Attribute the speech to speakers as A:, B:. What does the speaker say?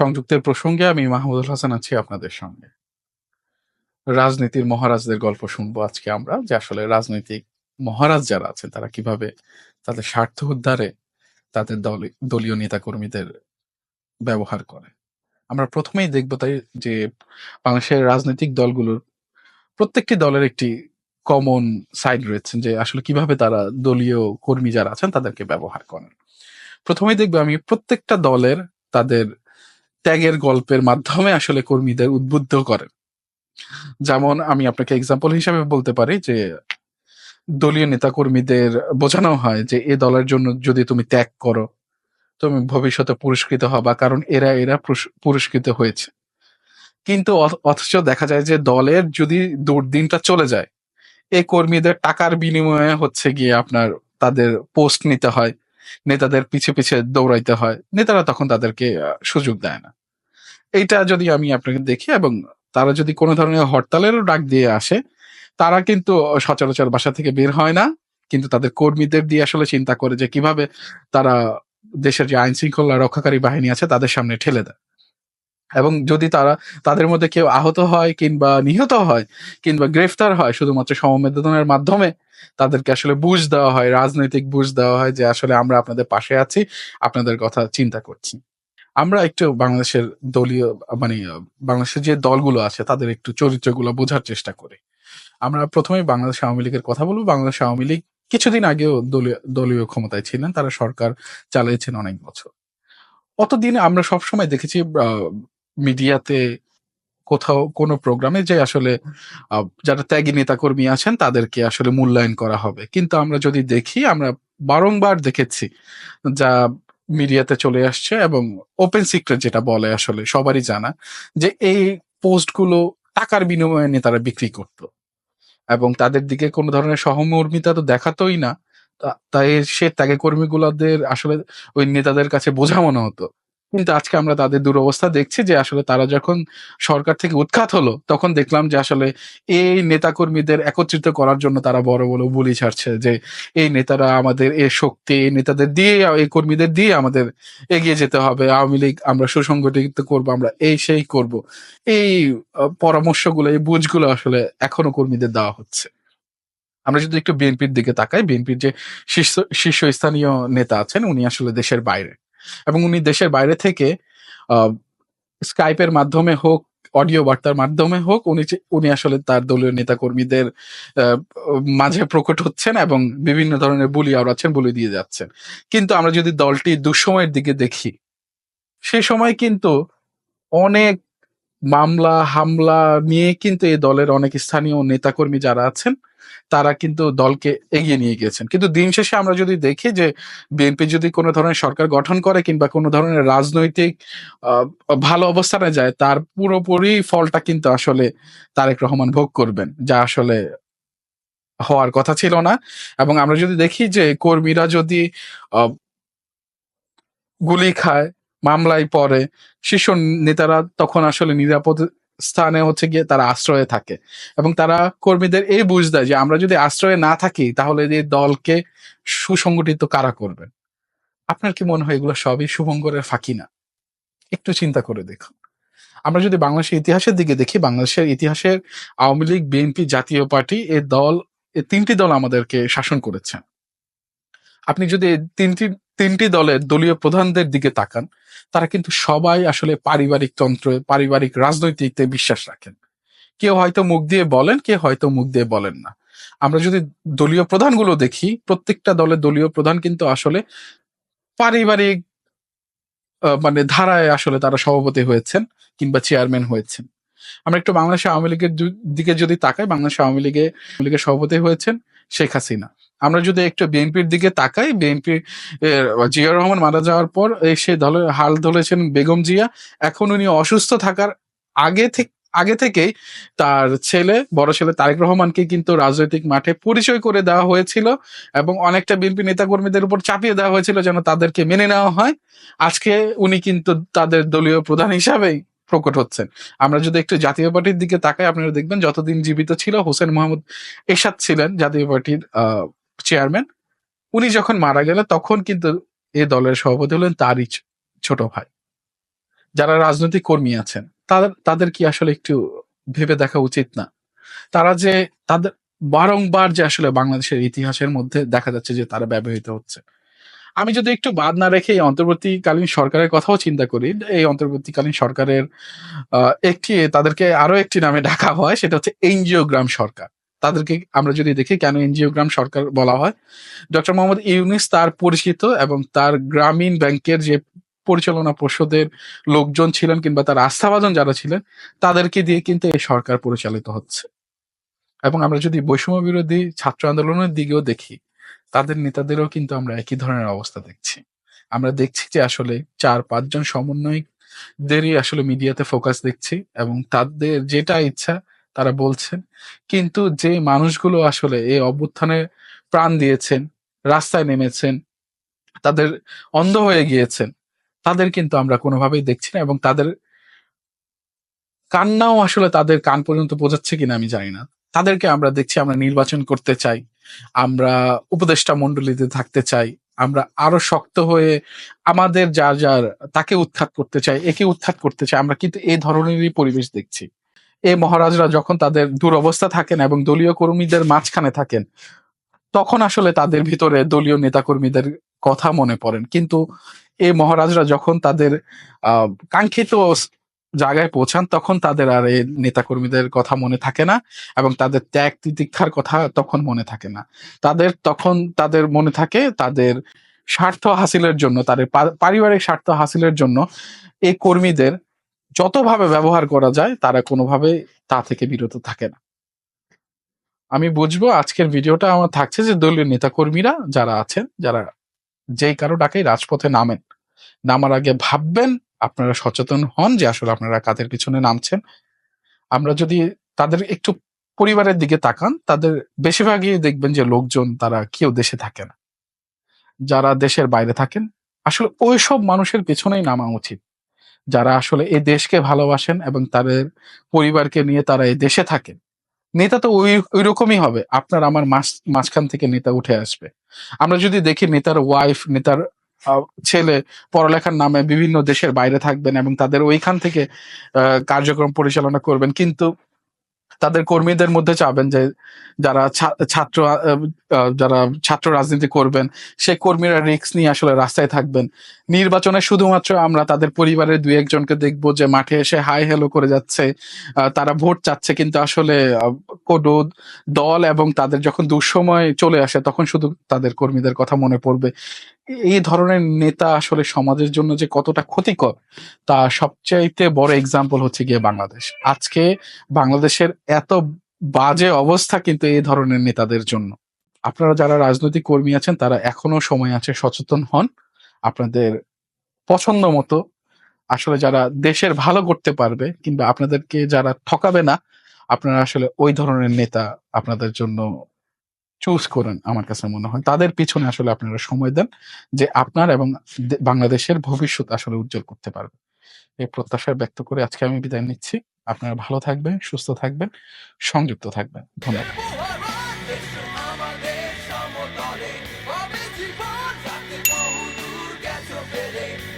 A: সংযুক্তের প্রসঙ্গে আমি মাহমুদুল হাসান আছি আপনাদের সঙ্গে রাজনীতির মহারাজদের গল্প শুনব আজকে আমরা, যে আসলে রাজনৈতিক মহারাজ যারা আছেন, তারা কীভাবে তাদের স্বার্থ উদ্ধারে তাদের দল, দলীয় নেতাকর্মীদের ব্যবহার করে। আমরা প্রথমেই দেখব তাই যে বাংলাদেশের রাজনৈতিক দলগুলোর প্রত্যেকটি দলের একটি কমন সাইড রয়েছে, যে আসলে কীভাবে তারা দলীয় কর্মী যারা আছেন, তাদেরকে ব্যবহার করেন। প্রথমেই দেখবে আমি প্রত্যেকটা দলের তাদের ত্যাগের গল্পের মাধ্যমে আসলে কর্মীদের উদ্বুদ্ধ করেন। যেমন আমি আপনাকে এক্সাম্পল হিসাবে বলতে পারি যে, দলীয় নেতাকর্মীদের বোঝানো হয় যে, এ দলের জন্য যদি তুমি ত্যাগ করো, তুমি ভবিষ্যতে পুরস্কৃত হবা। কারণ এরা এরা পুরস্কৃত হয়েছে। কিন্তু অথ- অথচ দেখা যায় যে, দলের যদি দুর্দিনটা চলে যায় এই কর্মীদের টাকার বিনিময়ে হচ্ছে গিয়ে আপনার, তাদের পোস্ট নিতে হয়। নেতাদের পিছে পিছে দৌড়াইতে হয়, নেতারা তখন তাদেরকে সুযোগ দেয় না। এইটা যদি আমি আপনাকে দেখি এবং তারা যদি কোনো ধরনের হরতালেরও ডাক দিয়ে আসে, তারা কিন্তু সচরাচর বাসা থেকে বের হয় না, কিন্তু তাদের কর্মীদের দিয়ে আসলে চিন্তা করে যে কীভাবে তারা দেশের যে আইন শৃঙ্খলা রক্ষাকারী বাহিনী আছে তাদের সামনে ঠেলে দেয়। এবং যদি তারা তাদের মধ্যে কেউ আহত হয় কিংবা নিহত হয় কিংবা গ্রেফতার হয় শুধুমাত্র সমবেদনের মাধ্যমে, তাদেরকে আসলে বুঝ দেওয়া হয়, রাজনৈতিক বুঝ দেওয়া হয় যে আসলে আমরা আপনাদের পাশে আছি, আপনাদের কথা চিন্তা করছি। আমরা একটু বাংলাদেশের দলীয় মানে বাংলাদেশের যে দলগুলো আছে তাদের একটু চরিত্রগুলো বোঝার চেষ্টা করি। আমরা প্রথমে বাংলাদেশ আওয়ামী লীগের কথা বলব। বাংলাদেশ আওয়ামী লীগ কিছুদিন আগেও দলীয় দলীয় ক্ষমতায় ছিলেন, তারা সরকার চালিয়েছেন অনেক বছর। অতদিন আমরা সবসময় দেখেছি মিডিয়াতে কোথাও কোনো প্রোগ্রামে যে আসলে যারা ত্যাগী নেতাকর্মী আছেন তাদেরকে আসলে মূল্যায়ন করা হবে। কিন্তু আমরা যদি দেখি, আমরা বারংবার দেখেছি যা মিডিয়াতে চলে আসছে এবং ওপেন সিক্রেট যেটা বলে আসলে সবারই জানা যে এই পোস্টগুলো টাকার বিনিময়ে নেতারা বিক্রি করতো। এবং তাদের দিকে কোনো ধরনের সহমর্মিতা তো দেখাতোই না। তাই সে ত্যাগী কর্মীগুলোদের আসলে ওই নেতাদের কাছে বোঝা মনে হতো কিন্তু আজকে আমরা তাদের দুরবস্থা দেখছি যে আসলে তারা যখন সরকার থেকে উৎখাত হলো, তখন দেখলাম যে আসলে এই নেতাকর্মীদের একত্রিত করার জন্য তারা বড় বড় বুলি ছাড়ছে যে এই নেতারা আমাদের এই শক্তি, এই নেতাদের দিয়ে, এই কর্মীদের দিয়ে আমাদের এগিয়ে যেতে হবে। আওয়ামী লীগ আমরা সুসংগঠিত করব, আমরা এই সেই করব। এই পরামর্শগুলো, এই বুঝগুলো আসলে এখনও কর্মীদের দেওয়া হচ্ছে। আমরা যদি একটু বিএনপির দিকে তাকাই, বিএনপির যে শীর্ষ, শীর্ষস্থানীয় নেতা আছেন, উনি আসলে দেশের বাইরে। এবং উনি দেশের বাইরে থেকে স্কাইপের মাধ্যমে হোক অডিও বার্তার মাধ্যমে হোক, উনি উনি আসলে তার দলীয় নেতাকর্মীদের মাঝে প্রকট হচ্ছেন এবং বিভিন্ন ধরনের বুলি আওড়াচ্ছেন, বলে দিয়ে যাচ্ছেন। কিন্তু আমরা যদি দলটি দুঃসময়ের দিকে দেখি, সে সময় কিন্তু অনেক মামলা, হামলা নিয়ে কিন্তু এই দলের অনেক স্থানীয় নেতাকর্মী যারা আছেন, তারা কিন্তু দলকে এগিয়ে নিয়ে গিয়েছেন। কিন্তু দিন শেষে আমরা যদি দেখি যে বিএনপি যদি কোনো ধরনের সরকার গঠন করে কিংবা কোনো ধরনের রাজনৈতিক ভালো অবস্থানে যায়, তার পুরোপুরি ফলটা কিন্তু আসলে তারেক রহমান ভোগ করবেন, যা আসলে হওয়ার কথা ছিল না। এবং আমরা যদি দেখি যে কর্মীরা যদি গুলি খায় মামলায় পড়ে, শীর্ষ নেতারা তখন আসলে নিরাপদ স্থানে হচ্ছে গিয়ে তারা আশ্রয়ে থাকে। এবং তারা কর্মীদের এই বুঝ দেয় যে আমরা যদি আশ্রয়ে না থাকি, তাহলে এই দলকে সুসংগঠিত কারা করবেন আপনার কি মনে হয় এগুলো সবই শুভঙ্করের ফাঁকি না? একটু চিন্তা করে দেখুন। আমরা যদি বাংলাদেশের ইতিহাসের দিকে দেখি, বাংলাদেশের ইতিহাসের আওয়ামী লীগ, বিএনপি জাতীয় পার্টি, এ দল এই তিনটি দল আমাদেরকে শাসন করেছে। আপনি যদি তিনটি তিনটি দলের দলীয় প্রধানদের দিকে তাকান, তারা কিন্তু সবাই আসলে পারিবারিক তন্ত্র, পারিবারিক রাজনৈতিকতে বিশ্বাস রাখেন। কেউ হয়তো মুখ দিয়ে বলেন, কেউ হয়তো মুখ দিয়ে বলেন না। আমরা যদি দলীয় প্রধানগুলো দেখি, প্রত্যেকটা দলের দলীয় প্রধান কিন্তু আসলে পারিবারিক মানে ধারায় আসলে তারা সভাপতি হয়েছেন কিংবা চেয়ারম্যান হয়েছেন। আমরা একটু বাংলাদেশ আওয়ামী লীগের দিকে যদি তাকাই, বাংলাদেশ আওয়ামী লীগে লীগের সভাপতি হয়েছেন শেখ হাসিনা। আমরা যদি একটু বিএনপির দিকে তাকাই, বিএনপি জিয়া রহমান মারা যাওয়ার পর সে দলের হাল ধরেছেন বেগম জিয়া। এখন উনি অসুস্থ থাকার আগে থেকে আগে থেকেই তার ছেলে, বড় ছেলে তারেক রহমানকে কিন্তু রাজনৈতিক মাঠে পরিচয় করে দেওয়া হয়েছিল এবং অনেকটা বিএনপি নেতাকর্মীদের উপর চাপিয়ে দেওয়া হয়েছিল যেন তাদেরকে মেনে নেওয়া হয়। আজকে উনি কিন্তু তাদের দলীয় প্রধান হিসাবেই প্রকট হচ্ছেন। আমরা যদি একটু জাতীয় পার্টির দিকে তাকাই, আপনারা দেখবেন যতদিন জীবিত ছিল হোসেন মোহাম্মদ এরশাদ ছিলেন জাতীয় পার্টির চেয়ারম্যান উনি যখন মারা গেলেন, তখন কিন্তু এ দলের সভাপতি হলেন তারই ছোট ভাই। যারা রাজনৈতিক কর্মী আছেন, তাদের তাদের কি আসলে একটু ভেবে দেখা উচিত না? তারা যে, তাদের, বারংবার যে আসলে বাংলাদেশের ইতিহাসের মধ্যে দেখা যাচ্ছে যে তারা ব্যবহৃত হচ্ছে। আমি যদি একটু বাদ না রেখে এই অন্তর্বর্তীকালীন সরকারের কথাও চিন্তা করি, এই অন্তর্বর্তীকালীন সরকারের একটি, তাদেরকে আরও একটি নামে ডাকা হয়, সেটা হচ্ছে এনজিওগ্রাম সরকার। তাদেরকে আমরা যদি দেখি কেন এনজিওগ্রাম সরকার বলা হয়? ডক্টর মোহাম্মদ ইউনিস তার পরিচিত এবং তার গ্রামীণ ব্যাংকের যে পরিচালনা পর্ষদের লোকজন ছিলেন কিংবা তার আস্থাভাজন যারা ছিলেন, তাদেরকে দিয়ে কিন্তু এই সরকার পরিচালিত হচ্ছে। এবং আমরা যদি বৈষম্য বিরোধী ছাত্র আন্দোলনের দিকেও দেখি, তাদের নেতাদেরও কিন্তু আমরা একই ধরনের অবস্থা দেখছি। আমরা দেখছি যে আসলে চার পাঁচজন সমন্বয়কদেরই আসলে মিডিয়াতে ফোকাস দেখছি এবং তাদের যেটা ইচ্ছা তারা বলছেন। কিন্তু যে মানুষগুলো আসলে এই অভ্যুত্থানে প্রাণ দিয়েছেন, রাস্তায় নেমেছেন, তাদের অন্ধ হয়ে গিয়েছেন, তাদের কিন্তু আমরা কোনোভাবেই দেখছি না এবং তাদের কান্নাও আসলে তাদের কান পর্যন্ত পৌঁছাচ্ছে কিনা আমি জানি না। তাদেরকে আমরা দেখছি, আমরা নির্বাচন করতে চাই, আমরা উপদেষ্টা মন্ডলীতে থাকতে চাই, আমরা আরও শক্ত হয়ে আমাদের যার যার তাকে উৎখাত করতে চাই, একে উৎখাত করতে চাই, আমরা কিন্তু এই ধরনেরই পরিবেশ দেখছি। এই মহারাজরা যখন তাদের দুরবস্থা থাকেন এবং দলীয় কর্মীদের মাঝখানে থাকেন, তখন আসলে তাদের ভিতরে দলীয় নেতাকর্মীদের কথা মনে পড়েন। কিন্তু এই মহারাজরা যখন তাদের কাঙ্ক্ষিত জায়গায় পৌঁছান, তখন তাদের আর এই নেতাকর্মীদের কথা মনে থাকে না এবং তাদের ত্যাগ তিতিক্ষার কথা তখন মনে থাকে না। তাদের তখন তাদের মনে থাকে তাদের স্বার্থ হাসিলের জন্য, তাদের পারিবারিক স্বার্থ হাসিলের জন্য এই কর্মীদের যতভাবে ব্যবহার করা যায়, তারা কোনোভাবে তা থেকে বিরত থাকে না। আমি বুঝব আজকের ভিডিওটা আমার থাকছে যে দলীয় নেতাকর্মীরা যারা আছেন, যারা যেই কারও ডাকেই রাজপথে নামেন, নামার আগে ভাববেন আপনারা সচেতন হন যে আসলে আপনারা কাদের পিছনে নামছেন। আমরা যদি তাদের একটু পরিবারের দিকে তাকান, তাদের বেশিরভাগই দেখবেন যে লোকজন তারা কেউ দেশে থাকে না। যারা দেশের বাইরে থাকেন, আসলে ওইসব মানুষের পেছনেই নামা উচিত। যারা আসলে এই দেশকে ভালোবাসেন এবং তাদের পরিবারকে নিয়ে তারা এই দেশে থাকেন। নেতা তো ওই ওই হবে। আপনার আমার মাঝ- মাঝখান থেকে নেতা উঠে আসবে। আমরা যদি দেখি নেতার ওয়াইফ নেতার ছেলে পড়ালেখার নামে বিভিন্ন দেশের বাইরে থাকবেন এবং তাদের ওইখান থেকে কার্যক্রম পরিচালনা করবেন। কিন্তু তাদের কর্মীদের মধ্যে চাবেন যে, যারা ছাত্র যারা ছাত্র রাজনীতি করবেন সে কর্মীরা রিস্ক নিয়ে আসলে রাস্তায় থাকবেন। নির্বাচনে শুধুমাত্র আমরা তাদের পরিবারের দুই একজনকে দেখব যে মাঠে এসে হাই হ্যালো করে যাচ্ছে তারা ভোট চাচ্ছে কিন্তু আসলে কোনো দল এবং তাদের যখন দুঃসময় চলে আসে তখন শুধু তাদের কর্মীদের কথা মনে পড়বে। এই ধরনের নেতা আসলে সমাজের জন্য যে কতটা ক্ষতিকর, তা সবচাইতে বড় এক্সাম্পল হচ্ছে গিয়ে বাংলাদেশ। আজকে বাংলাদেশের এত বাজে অবস্থা কিন্তু এই ধরনের নেতাদের জন্য। আপনারা যারা রাজনৈতিক কর্মী আছেন, তারা এখনও সময় আছে, সচেতন হন। আপনাদের পছন্দ মতো আসলে যারা দেশের ভালো করতে পারবে কিংবা আপনাদেরকে যারা ঠকাবে না, আপনারা আসলে ওই ধরনের নেতা আপনাদের জন্য চুজ করেন, আমার কাছে মনে হয়। তাদের পিছনে আসলে আপনারা সময় দেন যে আপনার এবং বাংলাদেশের ভবিষ্যৎ আসলে উজ্জ্বল করতে পারবে। এই প্রত্যাশা ব্যক্ত করে আজকে আমি বিদায় নিচ্ছি। আপনারা ভালো থাকবেন, সুস্থ থাকবেন, সংযুক্ত থাকবেন। ধন্যবাদ।